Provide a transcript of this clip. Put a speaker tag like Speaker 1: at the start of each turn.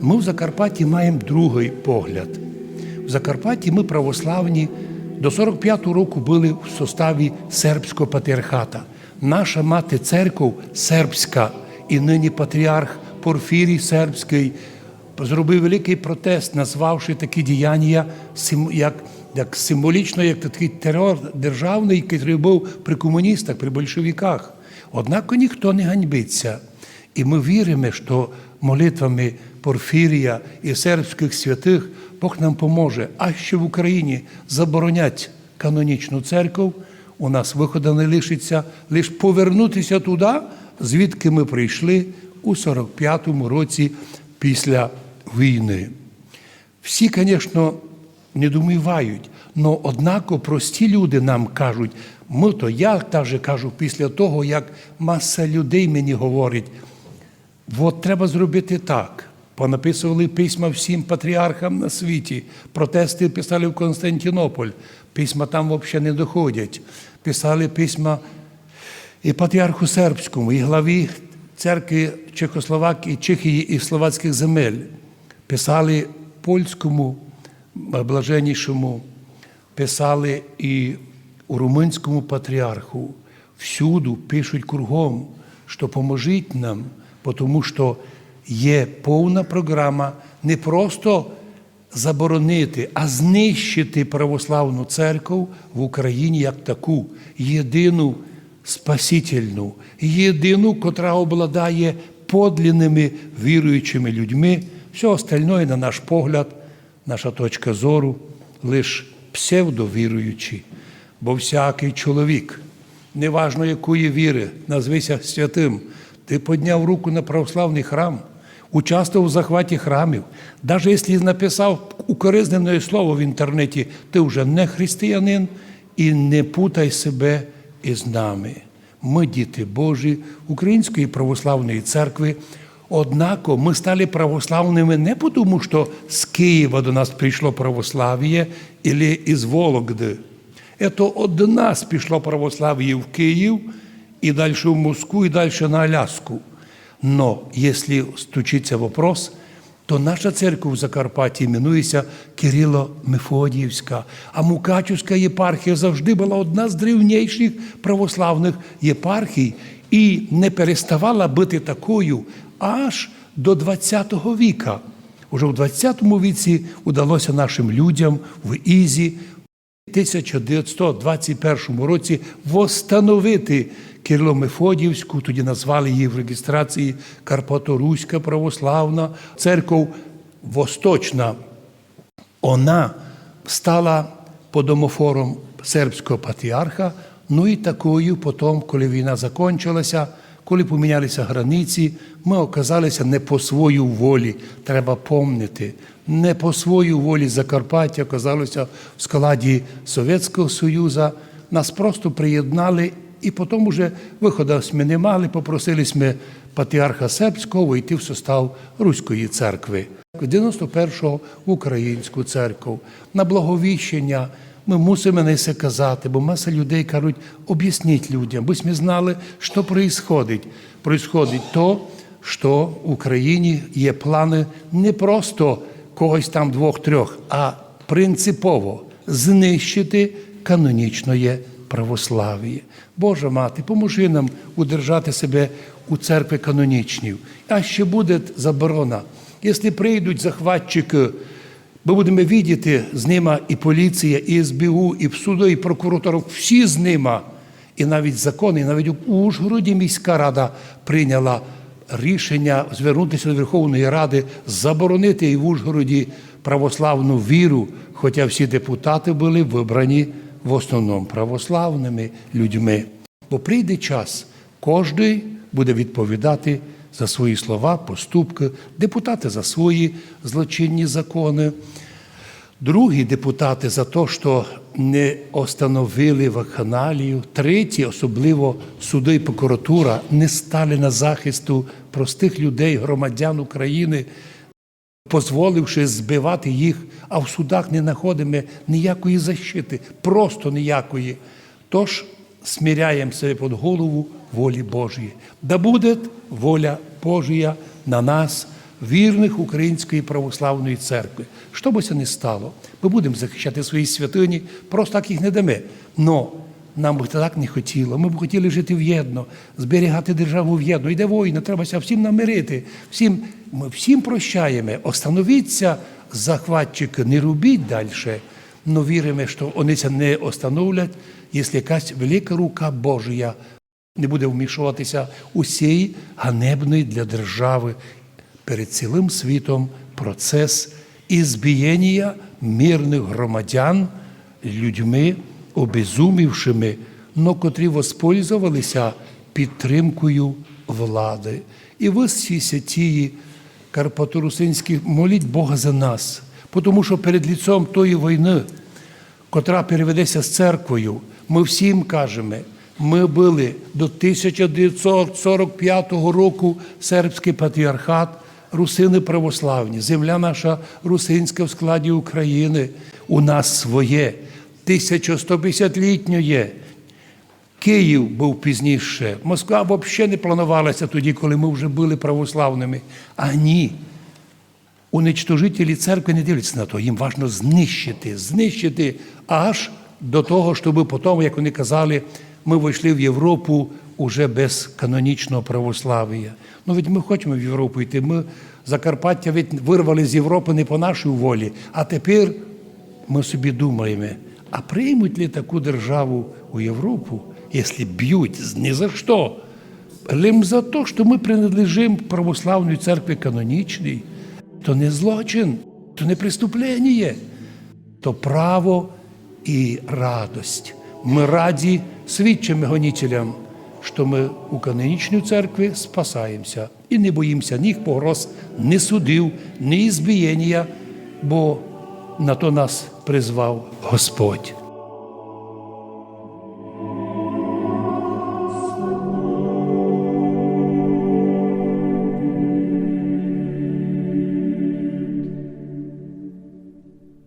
Speaker 1: Ми в Закарпатті маємо другий погляд. В Закарпатті ми православні до 45-го року були в составі сербського патріархата. Наша мати церков сербська і нині патріарх Порфірій Сербський зробив великий протест, назвавши такі діяння як, як символічно, як такий терор державний, який був при комуністах, при большевиках. Однак ніхто не ганьбиться. І ми віримо, що молитвами Порфірія і сербських святих Бог нам поможе. А що в Україні заборонять канонічну церкву, у нас виходу не лишиться лише повернутися туди, звідки ми прийшли у 45-му році після війни. Всі, звісно, недумівають, але однако прості люди нам кажуть, ми то я кажу після того, як маса людей мені говорить, от треба зробити так. Понаписували письма всім патріархам на світі, протести писали в Константинополь, письма там взагалі не доходять. Писали письма і патріарху сербському, і главі церкви Чехословакії, Чехії і словацьких земель. Писали польському блаженнішому, писали і у румунському патріарху. Всюду пишуть кругом, що поможіть нам, тому що є повна програма не просто заборонити, а знищити православну церкву в Україні як таку, єдину спасительну, єдину, котра обладає подлинними віруючими людьми. Все остальное, на наш погляд, наша точка зору, лише псевдовіруючі. Бо всякий чоловік, неважно якої віри, назвися святим, ти підняв руку на православний храм, участвував в захваті храмів. Навіть якщо написав укоризнене слово в інтернеті, ти вже не християнин і не путай себе із нами. Ми діти Божі, Української православної церкви. Однако ми стали православними не тому, що з Києва до нас прийшло православ'я, або із Вологди. Це від нас пішло православ'я в Київ, і далі в Москву, і далі на Аляску. Но якщо стучиться вопрос, то наша церква в Закарпатті іменується Кирило-Мефодіївська, а Мукачівська єпархія завжди була одна з древніших православних єпархій і не переставала бути такою аж до ХХ віка. Уже в ХХ віці удалося нашим людям в Ізі 1921 році восстановити Кирило-Мефодіївську, тоді назвали її в реєстрації Карпаторуська православна церков Восточна. Вона стала подомофором сербського патріарха, ну і такою потім, коли війна закінчилася, коли помінялися границі, ми оказалися не по свою волі, треба помнити. Не по свою волі Закарпаття оказалося в складі Совєтського Союзу. Нас просто приєднали і потім уже виходу ми не мали, попросили ми патріарха Сербського вийти в состав Руської церкви. 91-го в українську церкву. На благовіщення ми мусимо не все казати, бо маса людей кажуть, об'ясніть людям, бо ми знали, що відбувається. Происходить то, що в Україні є плани не просто когось там двох-трьох, а принципово знищити канонічне православ'я. Божа мати, поможи нам удержати себе у церкві канонічнів. А ще буде заборона. Якщо прийдуть захватчики, ми будемо бачити з ними і поліція, і СБУ, і суди, і прокуратура, всі з ними. І навіть закони, і навіть у Ужгороді міська рада прийняла рішення звернутися до Верховної Ради, заборонити і в Ужгороді православну віру, хоча всі депутати були вибрані в основному православними людьми. Бо прийде час, кожен буде відповідати за свої слова, поступки, депутати за свої злочинні закони. Другі депутати за те, що не остановили вакханалію. Треті, особливо суди і прокуратура, не стали на захисту простих людей, громадян України, дозволивши збивати їх, а в судах не знаходимо ніякої защити, просто ніякої. Тож сміряємо себе під голову волі Божої. Да буде воля Божія на нас, вірних Української православної церкви. Що би це не стало, ми будемо захищати свої святині, просто так їх не дамо. Но нам би так не хотіло. Ми б хотіли жити в'єдно, зберігати державу в'єдно. Йде війна, треба всім намирити. Всім, ми всім прощаємо. Остановіться, захватчики, не робіть далі. Но віримо, що вони це не остановлять, якщо якась велика рука Божия не буде вмішуватися у цей ганебний для держави перед цілим світом процес ізбієння мирних громадян людьми, обезумівшими, но котрі воспользувалися підтримкою влади. І ви всі святії Карпаторусинські, моліть Бога за нас, тому що перед ліцом тої війни, котра переведеться з церквою, ми всім кажемо, ми були до 1945 року сербський патріархат, русини православні, земля наша русинська в складі України, у нас своє, 1150-літньоє. Київ був пізніше. Москва взагалі не планувалася тоді, коли ми вже були православними. А ні. Уничтожителі церкви не дивляться на то. Їм важливо знищити, знищити аж до того, щоб потім, як вони казали, ми вийшли в Європу уже без канонічного православ'я. Ну, ведь ми хочемо в Європу йти. Ми Закарпаття ведь вирвали з Європи не по нашій волі, а тепер ми собі думаємо, а приймуть ли таку державу у Європу, якщо б'ють ні за що? Лим за те, що ми принадлежимо православній церкві канонічній, то не злочин, то не преступлення, то право і радость. Ми раді свідчим гонителям, що ми у канонічній церкві спасаємося і не боїмося ні погроз, ні судів, ні ізбієння, бо на то нас призвав Господь.